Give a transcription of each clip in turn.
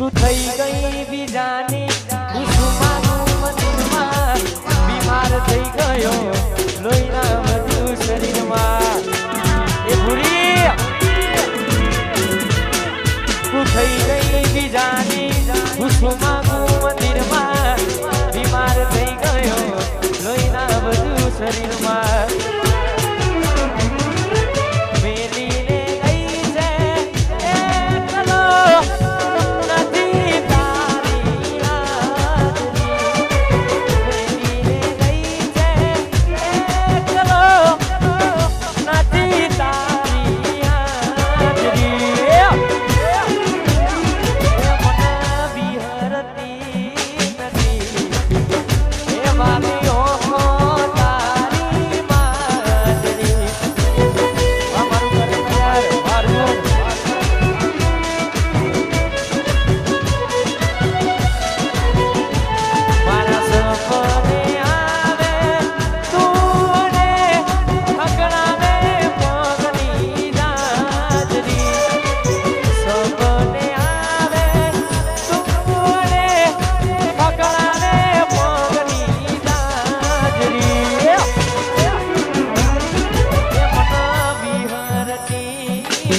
તું થઈ ગઈ બીજાની? બીમાર થઈ ગયો લોહીના બધું શરીરમાં. એ ભૂરી! તું થઈ ગઈ બીજાની? મંદિરમાં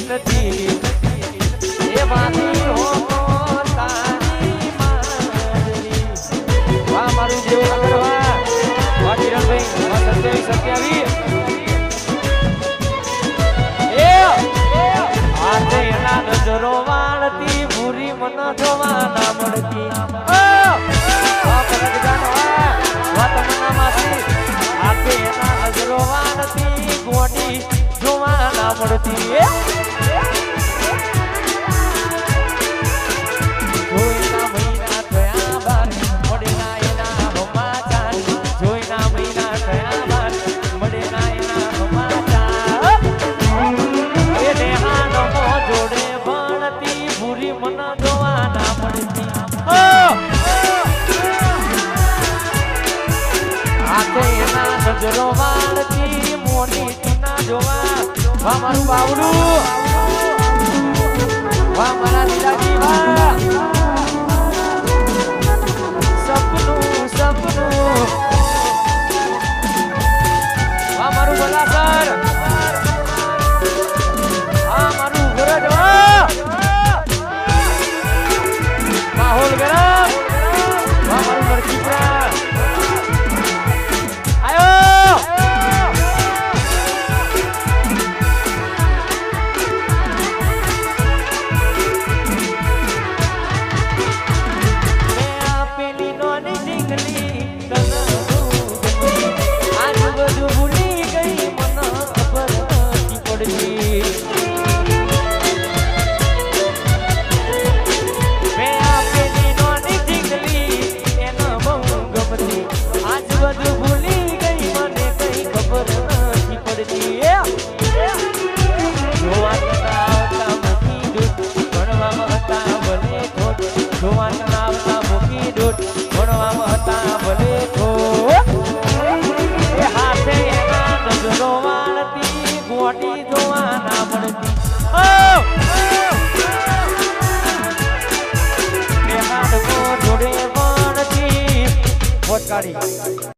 નથી એ વાતી હો તારી મારી વાહ મારું જેવું અગરવા વાહ કિરણભાઈ વાહ સત્યાવીસ સત્યાવીસ એ એના નજરો વાળતી જોવા ના મળતી મળતી ગજરો વાળતી મોટી ચૂના જોવા વા મારું બાવડું વા મારા દાદાજી વા જોવાના આવતા ભૂખી ડોટ ભણવામાં હતા ભલે ખો હાથે એના નજરો વાળતી મળતી.